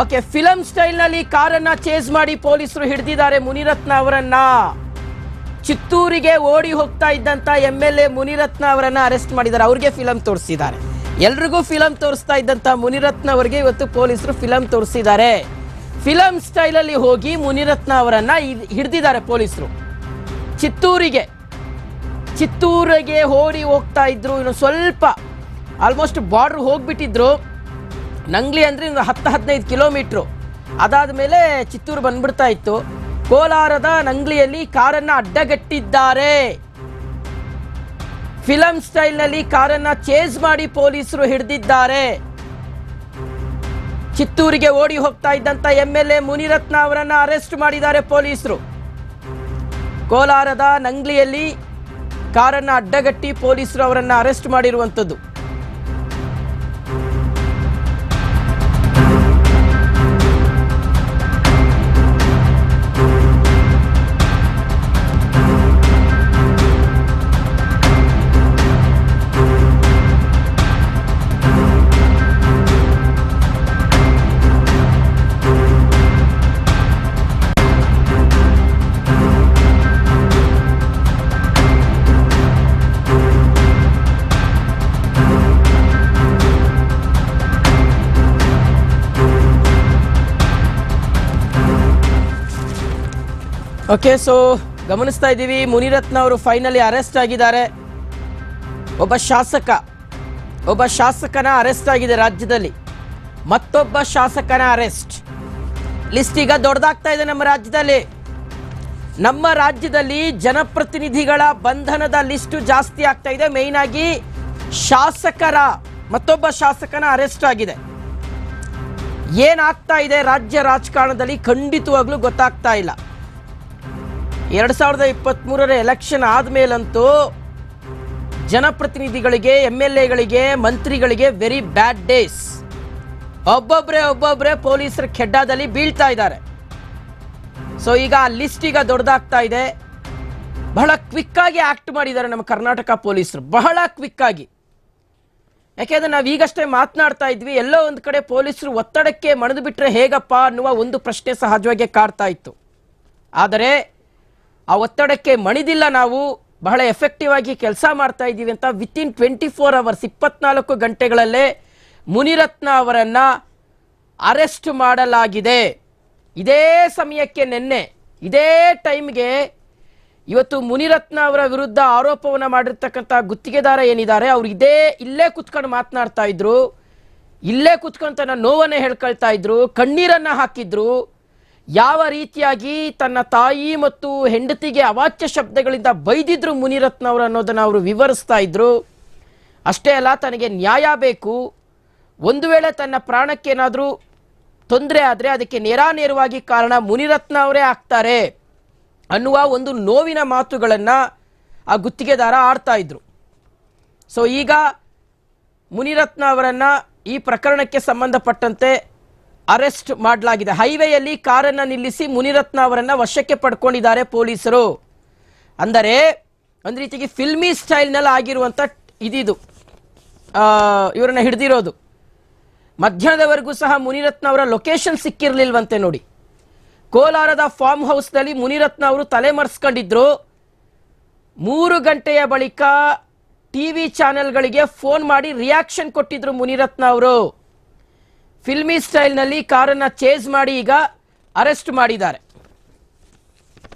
Okay film ಸ್ಟೈಲ್ನಲ್ಲಿ ಕಾರನ್ನ chase ಮಾಡಿ ಪೊಲೀಸರು ಹಿಡಿದಿದ್ದಾರೆ ಮುನಿರತ್ನ ಅವರನ್ನ. ಚಿತ್ತೂರಿಗೆ ಓಡಿ ಹೋಗ್ತಾ ಇದ್ದಂತ ಎಂ ಎಲ್ ಎ ಮುನಿರತ್ನ ಅವರನ್ನ ಅರೆಸ್ಟ್ ಮಾಡಿದ್ದಾರೆ. ಅವ್ರಿಗೆ ಫಿಲಂ ತೋರಿಸಿದ್ದಾರೆ. ಎಲ್ರಿಗೂ ಫಿಲಂ ತೋರಿಸ್ತಾ ಇದ್ದಂತ ಮುನಿರತ್ನ ಅವರಿಗೆ ಇವತ್ತು ಪೊಲೀಸರು ಫಿಲಂ ತೋರಿಸಿದ್ದಾರೆ. ಫಿಲಂ ಸ್ಟೈಲ್ ಅಲ್ಲಿ ಹೋಗಿ ಮುನಿರತ್ನ ಅವರನ್ನ ಹಿಡಿದಿದ್ದಾರೆ ಪೊಲೀಸರು. ಚಿತ್ತೂರಿಗೆ ಚಿತ್ತೂರಿಗೆ ಓಡಿ ಹೋಗ್ತಾ ಇದ್ರು. ಇನ್ನು ಸ್ವಲ್ಪ, ಆಲ್ಮೋಸ್ಟ್ ಬಾರ್ಡ್ರ್ ಹೋಗ್ಬಿಟ್ಟಿದ್ರು. ನಂಗ್ಲಿ ಅಂದರೆ ಒಂದು ಹತ್ತು ಹದಿನೈದು ಕಿಲೋಮೀಟ್ರು. ಅದಾದ ಮೇಲೆ ಚಿತ್ತೂರು ಬಂದ್ಬಿಡ್ತಾ ಇತ್ತು. ಕೋಲಾರದ ನಂಗ್ಲಿಯಲ್ಲಿ ಕಾರನ್ನು ಅಡ್ಡಗಟ್ಟಿದ್ದಾರೆ. ಫಿಲಂ ಸ್ಟೈಲ್ನಲ್ಲಿ ಕಾರನ್ನ ಚೇಸ್ ಮಾಡಿ ಪೊಲೀಸರು ಹಿಡಿದಿದ್ದಾರೆ. ಚಿತ್ತೂರಿಗೆ ಓಡಿ ಹೋಗ್ತಾ ಇದ್ದಂತ ಎಂ ಎಲ್ ಎ ಮುನಿರತ್ನ ಅವರನ್ನ ಅರೆಸ್ಟ್ ಮಾಡಿದ್ದಾರೆ ಪೊಲೀಸರು. ಕೋಲಾರದ ನಂಗ್ಲಿಯಲ್ಲಿ ಕಾರನ್ನ ಅಡ್ಡಗಟ್ಟಿ ಪೊಲೀಸರು ಅವರನ್ನ ಅರೆಸ್ಟ್ ಮಾಡಿರುವಂಥದ್ದು. ಓಕೆ ಸೊ ಗಮನಿಸ್ತಾ ಇದ್ದೀವಿ, ಮುನಿರತ್ನ ಅವರು ಫೈನಲಿ ಅರೆಸ್ಟ್ ಆಗಿದ್ದಾರೆ. ಒಬ್ಬ ಶಾಸಕ, ಒಬ್ಬ ಶಾಸಕನ ಅರೆಸ್ಟ್ ಆಗಿದೆ ರಾಜ್ಯದಲ್ಲಿ. ಮತ್ತೊಬ್ಬ ಶಾಸಕನ ಅರೆಸ್ಟ್ ಲಿಸ್ಟ್ ಈಗ ದೊಡ್ಡದಾಗ್ತಾ ಇದೆ ನಮ್ಮ ರಾಜ್ಯದಲ್ಲಿ. ನಮ್ಮ ರಾಜ್ಯದಲ್ಲಿ ಜನಪ್ರತಿನಿಧಿಗಳ ಬಂಧನದ ಲಿಸ್ಟ್ ಜಾಸ್ತಿ ಆಗ್ತಾ ಇದೆ. ಮೇಯ್ನ್ ಆಗಿ ಶಾಸಕರ, ಮತ್ತೊಬ್ಬ ಶಾಸಕನ ಅರೆಸ್ಟ್ ಆಗಿದೆ. ಏನಾಗ್ತಾ ಇದೆ ರಾಜ್ಯ ರಾಜಕಾರಣದಲ್ಲಿ ಖಂಡಿತವಾಗ್ಲೂ ಗೊತ್ತಾಗ್ತಾ ಇಲ್ಲ. ಎರಡ್ ಸಾವಿರದ ಇಪ್ಪತ್ತ್ಮೂರರ ಎಲೆಕ್ಷನ್ ಆದ್ಮೇಲಂತೂ ಜನಪ್ರತಿನಿಧಿಗಳಿಗೆ ಎಂ ಎಲ್ ಎಗಳಿಗೆ ಮಂತ್ರಿಗಳಿಗೆ ವೆರಿ ಬ್ಯಾಡ್ ಡೇಸ್ ಒಬ್ಬೊಬ್ರೆ ಒಬ್ಬೊಬ್ರೆ ಪೊಲೀಸರ ಖೆಡ್ಡಾದಲ್ಲಿ ಬೀಳ್ತಾ ಇದ್ದಾರೆ. ಸೊ ಈಗ ಆ ಲಿಸ್ಟ್ ಈಗ ದೊಡ್ಡದಾಗ್ತಾ ಇದೆ. ಬಹಳ ಕ್ವಿಕ್ ಆಗಿ ಆಕ್ಟ್ ಮಾಡಿದ್ದಾರೆ ನಮ್ಮ ಕರ್ನಾಟಕ ಪೊಲೀಸರು. ಬಹಳ ಕ್ವಿಕ್ ಆಗಿ. ಯಾಕೆಂದ್ರೆ ನಾವು ಈಗಷ್ಟೇ ಮಾತನಾಡ್ತಾ ಇದ್ವಿ, ಎಲ್ಲೋ ಒಂದು ಕಡೆ ಪೊಲೀಸರು ಒತ್ತಡಕ್ಕೆ ಮಣಿದು ಬಿಟ್ಟರೆ ಹೇಗಪ್ಪ ಅನ್ನುವ ಒಂದು ಪ್ರಶ್ನೆ ಸಹಜವಾಗಿ ಕಾಡ್ತಾ ಇತ್ತು. ಆದರೆ ಆ ಒತ್ತಡಕ್ಕೆ ಮಣಿದಿಲ್ಲ ನಾವು. ಬಹಳ ಎಫೆಕ್ಟಿವ್ ಆಗಿ ಕೆಲಸ ಮಾಡ್ತಾ ಇದ್ದೀವಿ ಅಂತ ವಿತಿನ್ ಟ್ವೆಂಟಿ ಫೋರ್ ಅವರ್ಸ್ ಇಪ್ಪತ್ನಾಲ್ಕು ಗಂಟೆಗಳಲ್ಲೇ ಮುನಿರತ್ನ ಅವರನ್ನು ಅರೆಸ್ಟ್ ಮಾಡಲಾಗಿದೆ. ಇದೇ ಸಮಯಕ್ಕೆ ನಿನ್ನೆ, ಇದೇ ಟೈಮ್ಗೆ ಇವತ್ತು ಮುನಿರತ್ನ ಅವರ ವಿರುದ್ಧ ಆರೋಪವನ್ನು ಮಾಡಿರ್ತಕ್ಕಂಥ ಗುತ್ತಿಗೆದಾರ ಏನಿದ್ದಾರೆ, ಅವರು ಇದೇ, ಇಲ್ಲೇ ಕುತ್ಕೊಂಡು ಮಾತನಾಡ್ತಾ ಇದ್ರು. ಇಲ್ಲೇ ಕುತ್ಕೊಂಡು ತನ್ನ ನೋವನ್ನೇ ಹೇಳ್ಕೊಳ್ತಾ ಇದ್ರು, ಕಣ್ಣೀರನ್ನು ಹಾಕಿದ್ರು. ಯಾವ ರೀತಿಯಾಗಿ ತನ್ನ ತಾಯಿ ಮತ್ತು ಹೆಂಡತಿಗೆ ಅವಾಚ್ಯ ಶಬ್ದಗಳಿಂದ ಬೈದಿದ್ರು ಮುನಿರತ್ನ ಅವರು ಅನ್ನೋದನ್ನು ಅವರು ವಿವರಿಸ್ತಾ ಇದ್ರು. ಅಷ್ಟೇ ಅಲ್ಲ, ತನಗೆ ನ್ಯಾಯ ಬೇಕು. ಒಂದು ವೇಳೆ ತನ್ನ ಪ್ರಾಣಕ್ಕೇನಾದರೂ ತೊಂದರೆ ಆದರೆ ಅದಕ್ಕೆ ನೇರಾನೇರವಾಗಿ ಕಾರಣ ಮುನಿರತ್ನ ಅವರೇ ಆಗ್ತಾರೆ ಅನ್ನುವ ಒಂದು ನೋವಿನ ಮಾತುಗಳನ್ನು ಆ ಗುತ್ತಿಗೆದಾರ ಆಡ್ತಾ ಇದ್ರು. ಸೊ ಈಗ ಮುನಿರತ್ನ ಅವರನ್ನು ಈ ಪ್ರಕರಣಕ್ಕೆ ಸಂಬಂಧಪಟ್ಟಂತೆ ಅರೆಸ್ಟ್ ಮಾಡಲಾಗಿದೆ. ಹೈವೇಯಲ್ಲಿ ಕಾರನ್ನು ನಿಲ್ಲಿಸಿ ಮುನಿರತ್ನ ಅವರನ್ನು ವಶಕ್ಕೆ ಪಡ್ಕೊಂಡಿದ್ದಾರೆ ಪೊಲೀಸರು. ಅಂದರೆ, ಒಂದು ರೀತಿಗೆ ಫಿಲ್ಮಿ ಸ್ಟೈಲ್ನಲ್ಲಿ ಆಗಿರುವಂಥ ಇದಿದು ಇವರನ್ನ ಹಿಡಿದಿರೋದು. ಮಧ್ಯಾಹ್ನದವರೆಗೂ ಸಹ ಮುನಿರತ್ನ ಅವರ ಲೊಕೇಶನ್ ಸಿಕ್ಕಿರಲಿಲ್ವಂತೆ ನೋಡಿ. ಕೋಲಾರದ ಫಾರ್ಮ್ ಹೌಸ್ನಲ್ಲಿ ಮುನಿರತ್ನ ಅವರು ತಲೆಮರೆಸ್ಕೊಂಡಿದ್ರು. ಮೂರು ಗಂಟೆಯ ಬಳಿಕ ಟಿವಿ ಚಾನೆಲ್ಗಳಿಗೆ ಫೋನ್ ಮಾಡಿ ರಿಯಾಕ್ಷನ್ ಕೊಟ್ಟಿದ್ರು ಮುನಿರತ್ನ ಅವರು. ಫಿಲ್ಮಿ ಸ್ಟೈಲ್ನಲ್ಲಿ ಕಾರನ್ನ ಚೇಸ್ ಮಾಡಿ ಈಗ ಅರೆಸ್ಟ್ ಮಾಡಿದ್ದಾರೆ.